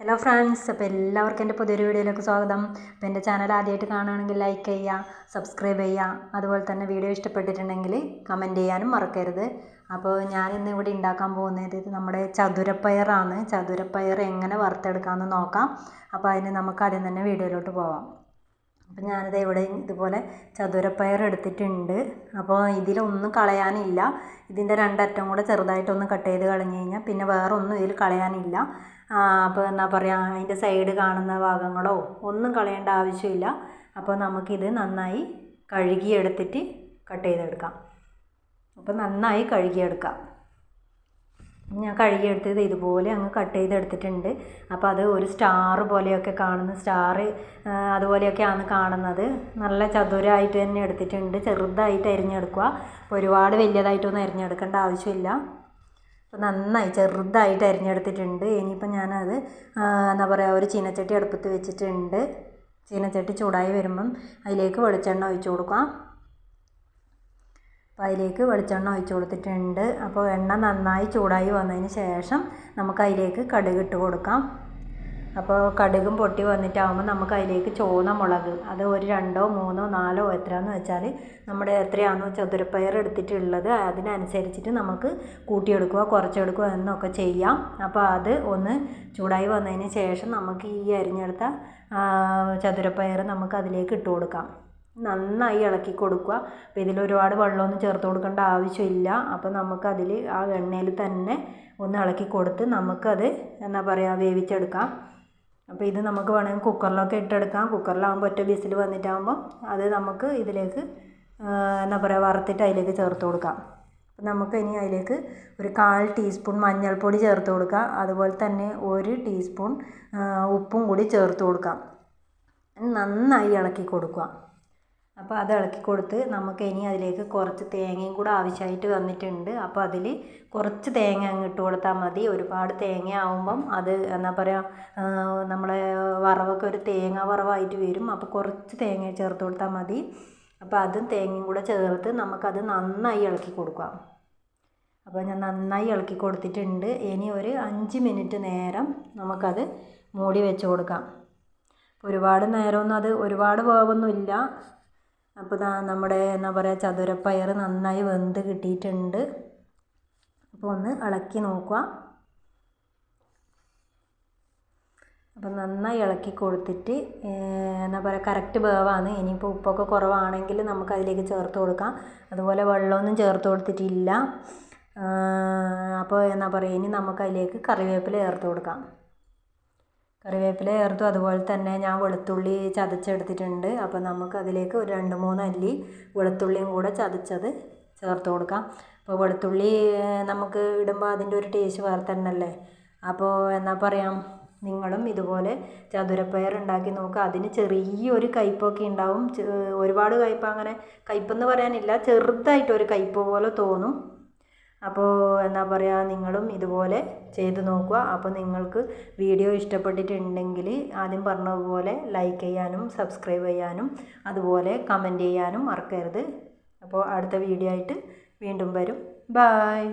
Hello friends അപ്പോൾ എല്ലാവർക്കും എന്റെ പുതിയൊരു വീഡിയോയിലേക്ക് സ്വാഗതം. അപ്പോൾ എന്റെ ചാനൽ ആദ്യമായിട്ട് കാണുകയാണെങ്കിൽ ലൈക്ക് ചെയ്യുക സബ്സ്ക്രൈബ് ചെയ്യുക. അതുപോലെ തന്നെ വീഡിയോ ഇഷ്ടപ്പെട്ടിട്ടുണ്ടെങ്കിൽ കമന്റ് ചെയ്യാനും മറക്കരുത്. അപ്പോൾ ഞാൻ ഇന്ന് ഇവിടെ ഉണ്ടാക്കാൻ പോകുന്നത് നമ്മുടെ ചതുരപ്പയറാണ്. ചതുരപ്പയർ എങ്ങനെ വറുത്തെടുക്കാമെന്ന് നോക്കാം. അപ്പോൾ അതിന് നമുക്ക് ആദ്യം തന്നെ വീഡിയോയിലോട്ട് പോവാം. അപ്പോൾ ഞാനിത് ഇവിടെ ഇതുപോലെ ചതുരപ്പയർ എടുത്തിട്ടുണ്ട്. അപ്പോൾ ഇതിലൊന്നും കളയാനില്ല. ഇതിന്റെ രണ്ടറ്റം കൂടെ ചെറുതായിട്ടൊന്ന് കട്ട് ചെയ്ത് കളഞ്ഞു കഴിഞ്ഞാൽ പിന്നെ വേറെ ഒന്നും ഇതിൽ കളയാനില്ല. അപ്പോൾ എന്താ പറയുക അതിന്റെ സൈഡ് കാണുന്ന ഭാഗങ്ങളോ ഒന്നും കളയേണ്ട ആവശ്യമില്ല. അപ്പോൾ നമുക്കിത് നന്നായി കഴുകിയെടുത്തിട്ട് കട്ട് ചെയ്തെടുക്കാം. അപ്പോൾ നന്നായി കഴുകിയെടുക്കാം. ഞാൻ കഴുകിയെടുത്തത് ഇതുപോലെ അങ്ങ് കട്ട് ചെയ്തെടുത്തിട്ടുണ്ട്. അപ്പോൾ അത് ഒരു സ്റ്റാർ പോലെയൊക്കെ കാണുന്ന സ്റ്റാർ അതുപോലെയൊക്കെയാണ് കാണുന്നത്. നല്ല ചതുരമായിട്ട് തന്നെ എടുത്തിട്ടുണ്ട്. ചെറുതായിട്ട് അരിഞ്ഞെടുക്കുക. ഒരുപാട് വലിയതായിട്ടൊന്നും അരിഞ്ഞെടുക്കേണ്ട ആവശ്യമില്ല. അപ്പോൾ നന്നായി ചെറുതായിട്ട് അരിഞ്ഞെടുത്തിട്ടുണ്ട്. ഇനിയിപ്പോൾ ഞാനത് എന്താ പറയുക ഒരു ചീനച്ചട്ടി അടുപ്പത്ത് വെച്ചിട്ടുണ്ട്. ചീനച്ചട്ടി ചൂടായി വരുമ്പം അതിലേക്ക് വെളിച്ചെണ്ണ ഒഴിച്ചു കൊടുക്കാം. അപ്പോൾ അതിലേക്ക് വെളിച്ചെണ്ണ ഒഴിച്ച് കൊടുത്തിട്ടുണ്ട്. അപ്പോൾ എണ്ണ നന്നായി ചൂടായി വന്നതിന് ശേഷം നമുക്ക് അതിലേക്ക് കടുക് ഇട്ട് കൊടുക്കാം. അപ്പോൾ കടുകും പൊട്ടി വന്നിട്ടാകുമ്പോൾ നമുക്ക് അതിലേക്ക് ചുവന്ന മുളക് അത് ഒരു രണ്ടോ മൂന്നോ നാലോ എത്രയാണെന്ന് വെച്ചാൽ നമ്മുടെ എത്രയാണോ ചതുരപ്പയർ എടുത്തിട്ടുള്ളത് അതിനനുസരിച്ചിട്ട് നമുക്ക് കൂട്ടിയെടുക്കുക കുറച്ചെടുക്കുക എന്നൊക്കെ ചെയ്യാം. അപ്പോൾ അത് ഒന്ന് ചൂടായി വന്നതിന് ശേഷം നമുക്ക് ഈ അരിഞ്ഞെടുത്ത ചതുരപ്പയർ നമുക്ക് അതിലേക്ക് ഇട്ട് കൊടുക്കാം. നന്നായി ഇളക്കി കൊടുക്കുക. അപ്പോൾ ഇതിൽ ഒരുപാട് വെള്ളമൊന്നും ചേർത്ത് കൊടുക്കേണ്ട ആവശ്യമില്ല. അപ്പോൾ നമുക്കതിൽ ആ എണ്ണയിൽ തന്നെ ഒന്ന് ഇളക്കി കൊടുത്ത് നമുക്കത് എന്താ പറയുക വേവിച്ചെടുക്കാം. അപ്പോൾ ഇത് നമുക്ക് വേണമെങ്കിൽ കുക്കറിലൊക്കെ ഇട്ടെടുക്കാം. കുക്കറിലാകുമ്പോൾ ഒറ്റ വിസിൽ വന്നിട്ടാകുമ്പോൾ അത് നമുക്ക് ഇതിലേക്ക് എന്താ പറയുക വറുത്തിട്ട് അതിലേക്ക് ചേർത്ത് കൊടുക്കാം. നമുക്ക് ഇനി അതിലേക്ക് ഒരു കാൽ ടീസ്പൂൺ മഞ്ഞൾപ്പൊടി ചേർത്ത് കൊടുക്കാം. അതുപോലെ തന്നെ ഒരു ടീസ്പൂൺ ഉപ്പും കൂടി ചേർത്ത് കൊടുക്കാം. നന്നായി ഇളക്കി കൊടുക്കുക. അപ്പോൾ അത് ഇളക്കി കൊടുത്ത് നമുക്ക് ഇനി അതിലേക്ക് കുറച്ച് തേങ്ങയും കൂടെ ആവശ്യമായിട്ട് വന്നിട്ടുണ്ട്. അപ്പോൾ അതിൽ കുറച്ച് തേങ്ങ അങ്ങ് ഇട്ട് കൊടുത്താൽ മതി. ഒരുപാട് തേങ്ങ ആവുമ്പം അത് എന്താ പറയുക നമ്മളെ വറവൊക്കെ ഒരു തേങ്ങ വറവായിട്ട് വരും. അപ്പോൾ കുറച്ച് തേങ്ങ ചേർത്ത് കൊടുത്താൽ മതി. അപ്പോൾ അതും തേങ്ങയും കൂടെ ചേർത്ത് നമുക്കത് നന്നായി ഇളക്കി കൊടുക്കാം. അപ്പോൾ ഞാൻ നന്നായി ഇളക്കി കൊടുത്തിട്ടുണ്ട്. ഇനി ഒരു അഞ്ച് മിനിറ്റ് നേരം നമുക്കത് മൂടി വെച്ച് കൊടുക്കാം. ഒരുപാട് നേരമൊന്നും അത് ഒരുപാട് വേവൊന്നുമില്ല. അപ്പോൾ ദാ നമ്മുടെ എന്താ പറയുക ചതുരപ്പയർ നന്നായി വെന്ത് കിട്ടിയിട്ടുണ്ട്. അപ്പോൾ ഒന്ന് ഇളക്കി നോക്കുക. അപ്പം നന്നായി ഇളക്കി കൊടുത്തിട്ട് എന്താ പറയുക കറക്റ്റ് വേവാണ്. ഇനിയിപ്പോൾ ഉപ്പൊക്കെ കുറവാണെങ്കിൽ നമുക്ക് അതിലേക്ക് ചേർത്ത് കൊടുക്കാം. അതുപോലെ വെള്ളമൊന്നും ചേർത്ത് കൊടുത്തിട്ടില്ല. അപ്പോൾ എന്താ പറയുക ഇനി നമുക്ക് അതിലേക്ക് കറിവേപ്പില ചേർത്ത് കൊടുക്കാം. കറിവേപ്പില ചേർത്തു. അതുപോലെ തന്നെ ഞാൻ വെളുത്തുള്ളി ചതച്ചെടുത്തിട്ടുണ്ട്. അപ്പോൾ നമുക്ക് അതിലേക്ക് ഒരു രണ്ട് മൂന്ന് അല്ലി വെളുത്തുള്ളിയും കൂടെ ചതച്ചത് ചേർത്ത് കൊടുക്കാം. അപ്പോൾ വെളുത്തുള്ളി നമുക്ക് ഇടുമ്പോൾ അതിന്റെ ഒരു ടേസ്റ്റ് വേറെ തന്നെയല്ലേ? അപ്പോൾ എന്നാ പറയാം? നിങ്ങളും ഇതുപോലെ ചതുരപ്പയർ ഉണ്ടാക്കി നോക്കുക അതിന് ചെറിയൊരു കയ്പൊക്കെ ഉണ്ടാവും. ഒരുപാട് കയ്പ് അങ്ങനെ കയ്പെന്ന് പറയാനില്ല. ചെറുതായിട്ട് ഒരു കയ്പ് പോലെ തോന്നും. അപ്പോൾ എന്താ പറയുക നിങ്ങളും ഇതുപോലെ ചെയ്ത് നോക്കുക. അപ്പോൾ നിങ്ങൾക്ക് വീഡിയോ ഇഷ്ടപ്പെട്ടിട്ടുണ്ടെങ്കിൽ ആദ്യം പറഞ്ഞതുപോലെ ലൈക്ക് ചെയ്യാനും സബ്സ്ക്രൈബ് ചെയ്യാനും അതുപോലെ കമന്റ് ചെയ്യാനും മറക്കരുത്. അപ്പോൾ അടുത്ത വീഡിയോ ആയിട്ട് വീണ്ടും വരും. ബായ്